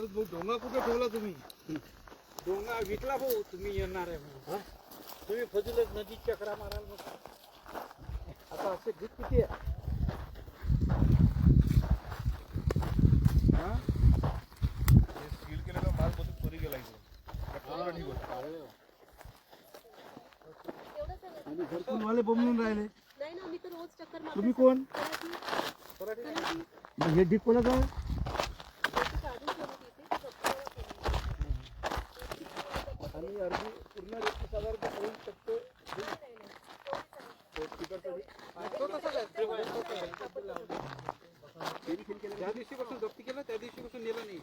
खरंच भाऊ डोंगा कुठे ठेवला तुम्ही डोंगा विकला भाऊ तुम्ही येणार आहे म्हणून हा? तुम्ही फजिलच नदी चक्रा माराल मग आता असे ढीक किती आहे हा? सील केलेला माल बसून चोरी गेला इथे त्या पोराला ठीक होतं. आणि घरकुलवाले बोंबलून राहिले नाही ना मी तर रोज चक्कर मारते. तुम्ही कोण. मग हे ढीक कोणाचं आहे त्याची काढून ठेवली ती. ती कपड्यावर ठेवली. आणि अर्धी पूर्ण रेती साधारण करू शकतो हो, ज्या दिवशीपासून जप्ती केलं त्या दिवशीपासून नेलं नाही.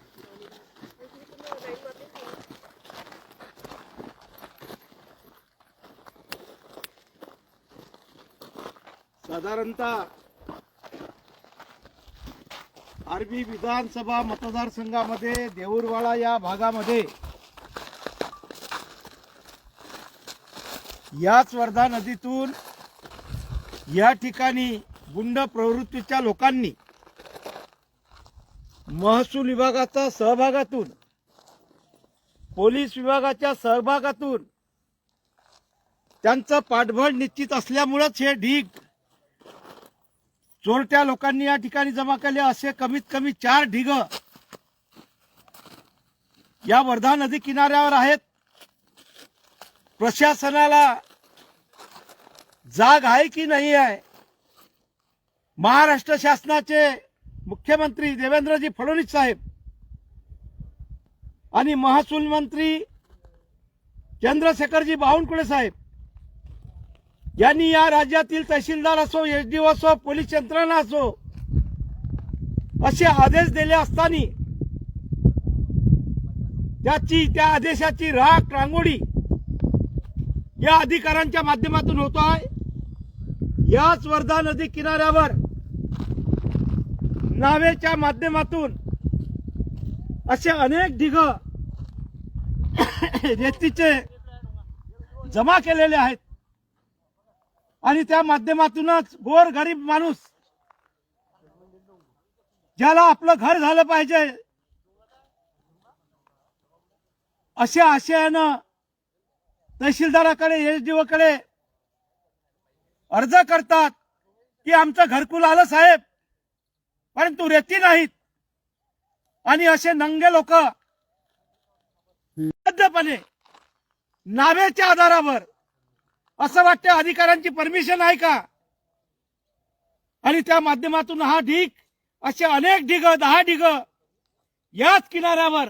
साधारणतः आरबी विधानसभा मतदारसंघामध्ये देऊरवाडा या भागामध्ये याच वर्धा नदीतून या ठिकाणी गुंड प्रवृत्तीच्या लोकांनी महसूल विभागाचा सहभागातून पोलीस विभागाच्या सहभागातून त्यांचं पाठबळ निश्चित असल्यामुळंच हे ढीग चोरट्या लोकांनी या ठिकाणी जमा केले. असे कमीत कमी चार ढिग या वर्धा नदी किनाऱ्यावर आहेत. प्रशासनाला जाग आहे की नाही आहे? महाराष्ट्र शासनाचे मुख्यमंत्री देवेंद्रजी फडणवीस साहेब आणि महसूल मंत्री चंद्रशेखरजी बावनकुळे साहेब यांनी या राज्यातील तहसीलदार असो एसडीओ असो पोलीस यंत्रणा असो असे आदेश दिले असताना त्याची त्या आदेशाची राख रांगोळी या अधिकाऱ्यांच्या माध्यमातून होतो आहे. याच वर्धा नदी किनाऱ्यावर नावेच्या माध्यमातून असे अनेक ढिग रेतीचे जमा केलेले आहेत. आणि त्या माध्यमातूनच गोर गरीब माणूस ज्याला आपलं घर झालं पाहिजे अशा आशयानं तहसीलदाराकडे एसडीओ कडे अर्ज करतात की आमचं घरकुल आलं साहेब. परंतु रेती नाहीत. आणि असे नंगे लोक बद्धपणे नावेच्या आधारावर असं वाटतं अधिकाऱ्यांची परमिशन आहे का? आणि त्या माध्यमातून हा ढीग असे अनेक ढिग दहा ढिग याच किनाऱ्यावर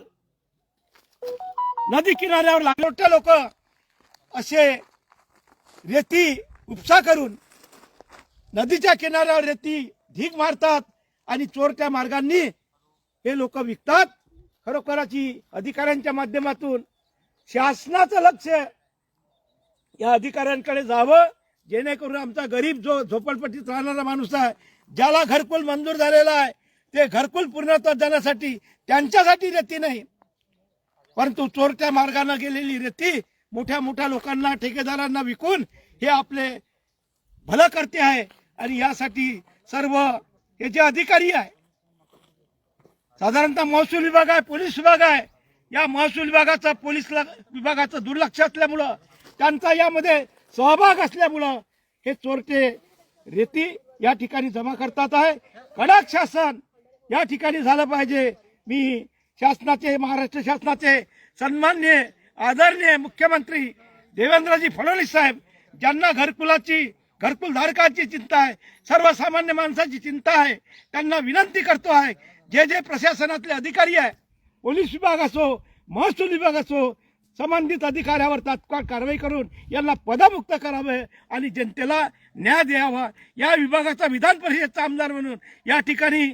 नदी किनाऱ्यावर लागलोटे लोक असे रेती उपसा करून नदीच्या किनाऱ्यावर रेती धीक मारतात आणि चोरट्या मार्गांनी हे लोक विकतात. खरोखराची अधिकाऱ्यांच्या माध्यमातून शासनाचं लक्ष या अधिकाऱ्यांकडे जावं जेणेकरून आमचा गरीब जो झोपडपट्टीत राहणारा माणूस आहे ज्याला घरकुल मंजूर झालेला आहे ते घरकुल पूर्णत्व जाण्यासाठी त्यांच्यासाठी रेती नाही. परंतु चोरट्या मार्गाने गेलेली रेती मोठ्या मोठ्या लोकांना ठेकेदारांना विकून हे आपले भलं करते आहे आणि यासाठी सर्व हे जे अधिकारी आहे साधारणतः महसूल विभाग आहे पोलीस विभाग आहे या महसूल विभागाचा पोलीस विभागाचं दुर्लक्ष असल्यामुळं त्यांचा यामध्ये सहभाग असल्यामुळं हे चोरटे रेती या ठिकाणी जमा करतात आहे. कडक शासन या ठिकाणी झालं पाहिजे. मी शासनाचे महाराष्ट्र शासनाचे सन्मान्य आदरणीय मुख्यमंत्री देवेंद्रजी फडणवीस साहेब ज्यांना घरकुलाची घरकुलधारकांची चिंता आहे सर्वसामान्य माणसाची चिंता आहे त्यांना विनंती करतो आहे जे जे प्रशासनातले अधिकारी आहे पोलीस विभाग असो महसूल विभाग असो संबंधित अधिकाऱ्यावर तात्काळ कारवाई करून यांना पदमुक्त करावे आणि जनतेला न्याय द्यावा. या विभागाचा विधान परिषदचा आमदार म्हणून या ठिकाणी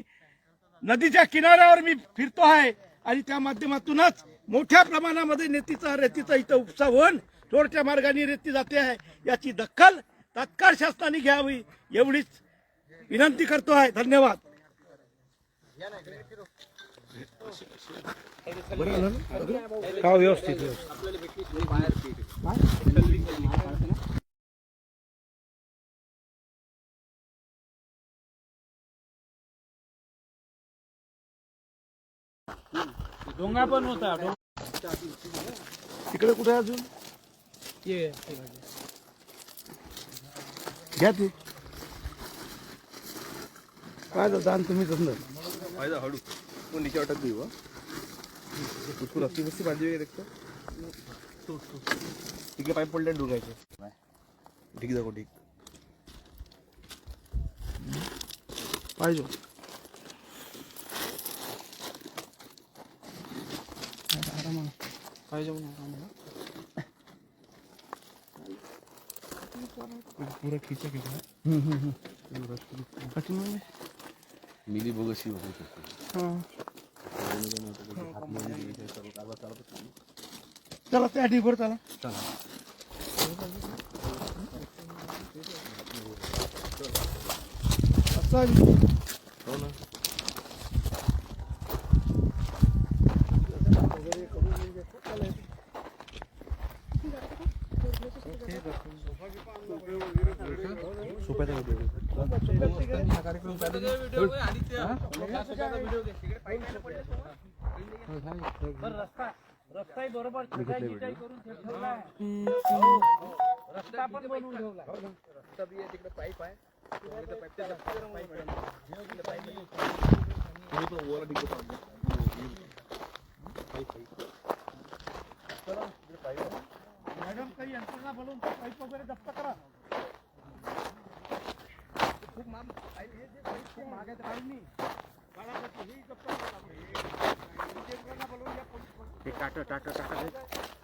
नदीच्या किनाऱ्यावर मी फिरतो आहे आणि त्या माध्यमातूनच मोठ्या प्रमाणामध्ये नेतीचा रेतीचा इथं उपसा होऊन चोरच्या मार्गाने रेती जाते आहे. याची दखल तात्काळ शासनाने घ्यावी एवढीच विनंती करतो आहे. धन्यवाद. का व्यवस्थित व्यवस्थित. डोंगा पण होता डोंगा. तिकडे कुठे आहे अजून? ये. घ्या ते. काय जातं तुम्ही समजा फायदा हळू वो नीचे अटक गई हुआ उसको रस्सी वस्सी बांधी हुई है देखते ठीक है पाइप पडले डुगायचे. ठीक दाखव ठीक. पाहिजे पूरा खींचा खींचा. मिली बोगसी हो. शकते चला त्या ढीवर चला. आहे. हो ना. रस्ता रस्ताही बरोबर करून ठेवला रस्ता पण बनवून ठेवला. तुम्ही तो ओला ठीक मॅडम काही यंत्रणा बोलून पाईप वगैरे जप्त करा. खूप हे पाईप खूप महाग आहे हे टाटा टाटा टाटा